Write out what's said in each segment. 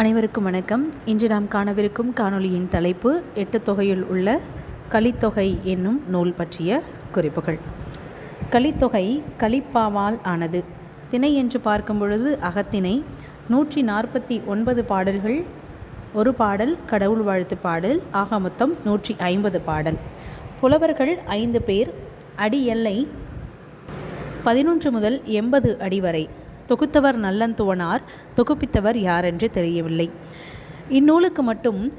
அனைவருக்கும் வணக்கம். இன்று நாம் காணவிருக்கும் காணொளியின் தலைப்பு எட்டு தொகையில் உள்ள கலித்தொகை என்னும் நூல் பற்றிய குறிப்புகள். கலித்தொகை கலிப்பாவால் ஆனது. திணை என்று பார்க்கும் பொழுது அகத்திணை நூற்றி நாற்பத்தி ஒன்பது பாடல்கள் ஒரு பாடல் கடவுள் வாழ்த்து பாடல் ஆக மொத்தம் நூற்றி ஐம்பது பாடல். புலவர்கள் ஐந்து பேர் அடி எல்லை பதினொன்று முதல் எண்பது அடி வரை. தொகுத்தவர் நல்லந்துவனார் தொகுப்பித்தவர் யாரென்று தெரியவில்லை. இந்நூலுக்கு மட்டும்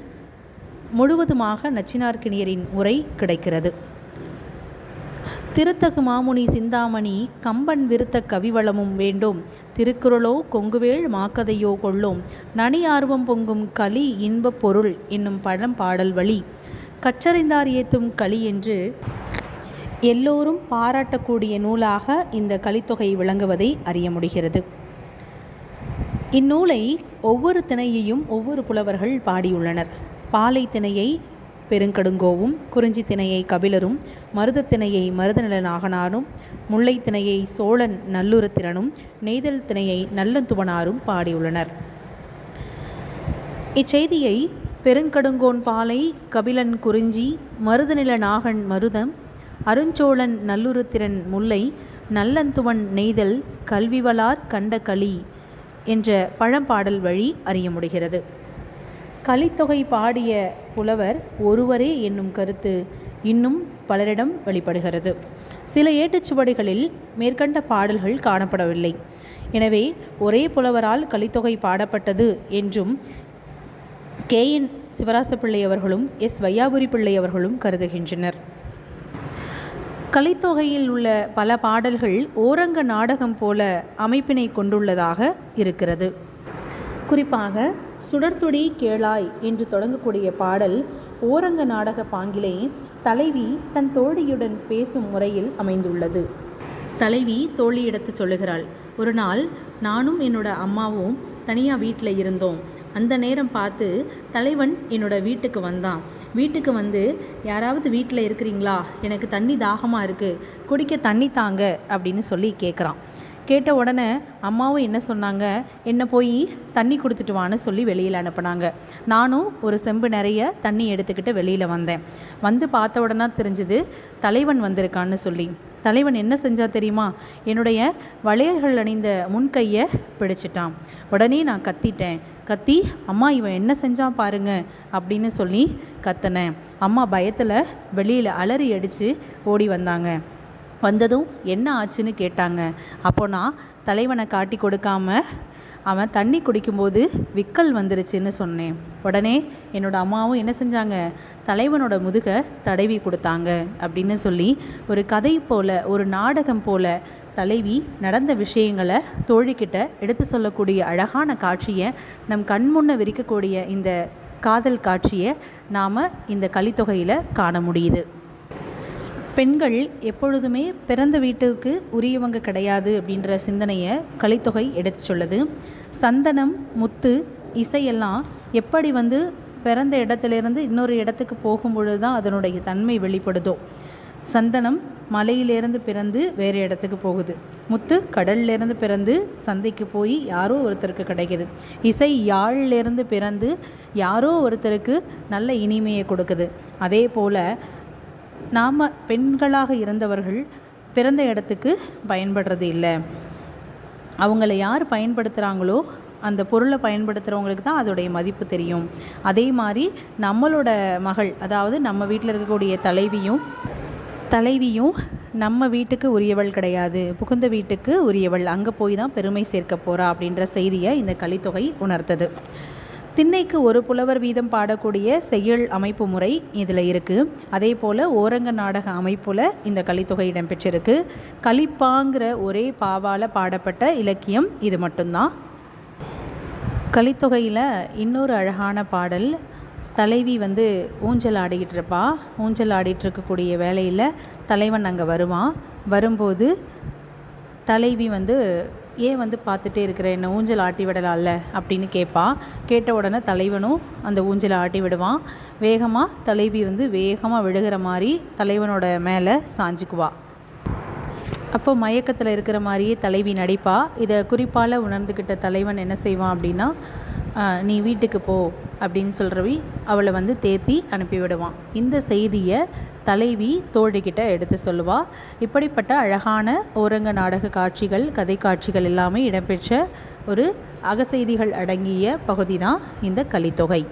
முழுவதுமாக நச்சினார்க்கினியரின் உரை கிடைக்கிறது. திருத்தகு மாமுனி சிந்தாமணி கம்பன் விருத்த கவிவளமும் வேண்டும். திருக்குறளோ கொங்குவேள் மாக்கதையோ கொள்ளும். நனி ஆர்வம் பொங்கும் களி இன்பப் பொருள் என்னும் பழம் பாடல் வழி. கற்றறிந்தார் ஏத்தும் களி என்று எல்லோரும் பாராட்டக்கூடிய நூலாக இந்த கலித்தொகை விளங்குவதை அறிய முடிகிறது. இந்நூலை ஒவ்வொரு திணையையும் ஒவ்வொரு புலவர்கள் பாடியுள்ளனர். பாலை திணையை பெருங்கடுங்கோவும் குறிஞ்சி திணையை கபிலரும் மருதத்திணையை மருதநில நாகனாரும் முல்லை திணையை சோழன் நல்லுரத்திரனும் நெய்தல் திணையை நல்லந்துவனாரும் பாடியுள்ளனர். இச்செய்தியை பெருங்கடுங்கோன் பாலை கபிலன் குறிஞ்சி மருதநில நாகன் மருதம் அருஞ்சோழன் நல்லுருத்திரன் முல்லை நல்லந்துவன் நெய்தல் கல்விவளார் கண்ட களி என்ற பழம்பாடல் வழி அறிய முடிகிறது. கலித்தொகை பாடிய புலவர் ஒருவரே என்னும் கருத்து இன்னும் பலரிடம் வெளிப்படுகிறது. சில ஏட்டுச்சுவடிகளில் மேற்கண்ட பாடல்கள் காணப்படவில்லை. எனவே ஒரே புலவரால் கலித்தொகை பாடப்பட்டது என்றும் கே. என். சிவராசப்பிள்ளை அவர்களும் எஸ். வையாபுரி பிள்ளை அவர்களும் கருதுகின்றனர். கலைத்தொகையில் உள்ள பல பாடல்கள் ஓரங்க நாடகம் போல அமைப்பினை கொண்டுள்ளதாக இருக்கிறது. குறிப்பாக சுடர்த்துடி கேளாய் என்று தொடங்கக்கூடிய பாடல் ஓரங்க நாடக பாங்கிலே தலைவி தன் தோழியுடன் பேசும் முறையில் அமைந்துள்ளது. தலைவி தோழியிடத்து சொல்லுகிறாள் ஒரு நாள் நானும் என்னோட அம்மாவும் தனியாக வீட்டில் இருந்தோம். அந்த நேரம் பார்த்து தலைவன் என்னோட வீட்டுக்கு வந்தான். வீட்டுக்கு வந்து யாராவது வீட்டில் இருக்கிறீங்களா? எனக்கு தண்ணி தாகமாக இருக்குது குடிக்க தண்ணி தாங்க. அப்படின்னு சொல்லி கேட்குறான் கேட்ட உடனே அம்மாவும் என்ன சொன்னாங்க? என்னை போய் தண்ணி கொடுத்துட்டு வான்னு சொல்லி வெளியில் அனுப்புனாங்க. நானும் ஒரு செம்பு நிறைய தண்ணி எடுத்துக்கிட்டு வெளியில் வந்தேன். வந்து பார்த்த உடனே தெரிஞ்சுது தலைவன் வந்திருக்கான்னு சொல்லி. தலைவன் என்ன செஞ்சா தெரியுமா? என்னுடைய வளையல்கள் அணிந்த முன்கையை பிடிச்சிட்டான். உடனே நான் கத்திட்டேன். கத்தி அம்மா இவன் என்ன செஞ்சான் பாருங்க அப்படின்னு சொல்லி கத்தினேன். அம்மா பயத்தில் வெளியில் அலறி அடித்து ஓடி வந்தாங்க. வந்ததும் என்ன ஆச்சுன்னு கேட்டாங்க. அப்போ நான் தலைவனை காட்டி கொடுக்காம அவன் தண்ணி குடிக்கும்போது விக்கல் வந்துருச்சுன்னு சொன்னேன். உடனே என்னோடய அம்மாவும் என்ன செஞ்சாங்க? தலைவனோட முதுகை தடவி கொடுத்தாங்க அப்படின்னு சொல்லி ஒரு கதை போல் ஒரு நாடகம் போல் தலைவி நடந்த விஷயங்களை தோழிக்கிட்ட எடுத்து சொல்லக்கூடிய அழகான காட்சியை நம் கண்முன்ன விரிக்கக்கூடிய இந்த காதல் காட்சியை நாம் இந்த கலித்தொகையில் காண முடியுது. பெண்கள் எப்பொழுதுமே பிறந்த வீட்டுக்கு உரியவங்க கிடையாது அப்படின்ற சிந்தனையை கலித்தொகை எடுத்து சொல்லுது. சந்தனம் முத்து இசையெல்லாம் எப்படி வந்து பிறந்த இடத்துலேருந்து இன்னொரு இடத்துக்கு போகும்பொழுது தான் அதனுடைய தன்மை வெளிப்படுதோ. சந்தனம் மலையிலேருந்து பிறந்து வேறு இடத்துக்கு போகுது. முத்து கடல்லேருந்து பிறந்து சந்தைக்கு போய் யாரோ ஒருத்தருக்கு கிடைக்குது. இசை யாழ்லேருந்து பிறந்து யாரோ ஒருத்தருக்கு நல்ல இனிமையை கொடுக்குது. அதே போல் நாம் பெண்களாக இருந்தவர்கள் பிறந்த இடத்துக்கு பயன்படுறது இல்லை. அவங்கள யார் பயன்படுத்துகிறாங்களோ அந்த பொருளை பயன்படுத்துகிறவங்களுக்கு தான் அதோடைய மதிப்பு தெரியும். அதே மாதிரி நம்மளோட மகள் அதாவது நம்ம வீட்டில் இருக்கக்கூடிய தலைவியும் தலைவியும் நம்ம வீட்டுக்கு உரியவள் கிடையாது. புகுந்த வீட்டுக்கு உரியவள். அங்கே போய் தான் பெருமை சேர்க்க போகிறா அப்படின்ற செய்தியை இந்த கலித்தொகை உணர்த்தது. திண்ணைக்கு ஒரு புலவர் வீதம் பாடக்கூடிய செய்யுள் அமைப்பு முறை இதில் இருக்குது அதே போல் ஓரங்க நாடக அமைப்பில் இந்த கலித்தொகை இடம்பெற்றிருக்கு. கலிப்பாங்கிற ஒரே பாவால் பாடப்பட்ட இலக்கியம் இது மட்டும்தான். கலித்தொகையில் இன்னொரு அழகான பாடல் தலைவி வந்து ஊஞ்சல் ஆடிக்கிட்டு இருப்பா ஊஞ்சல் ஆடிட்டு இருக்கக்கூடிய வேலையில் தலைவன் அங்கே வருவான். வரும்போது தலைவி வந்து ஏன் வந்து பார்த்துட்டே இருக்கிற என்ன ஊஞ்சல் ஆட்டி விடலாம்ல அப்படின்னு கேட்பா. கேட்ட உடனே தலைவனும் அந்த ஊஞ்சலை ஆட்டி விடுவான். வேகமாக தலைவி வந்து வேகமாக விழுகிற மாதிரி தலைவனோட மேலே சாஞ்சுக்குவா. அப்போ மயக்கத்தில் இருக்கிற மாதிரியே தலைவி நடிப்பா. இதை குறிப்பால் உணர்ந்துக்கிட்ட தலைவன் என்ன செய்வான் அப்படின்னா நீ வீட்டுக்கு போ அப்படின்னு சொல்கிறவி அவளை வந்து தேத்தி அனுப்பிவிடுவான் இந்த செய்தியை தலைவி தோழிக்கிட்ட எடுத்து சொல்லுவா இப்படிப்பட்ட அழகான ஓரங்க நாடக காட்சிகள் கதை காட்சிகள் எல்லாமே இடம்பெற்ற ஒரு அகசெய்திகள் அடங்கிய பகுதி தான் இந்த கலித்தொகை.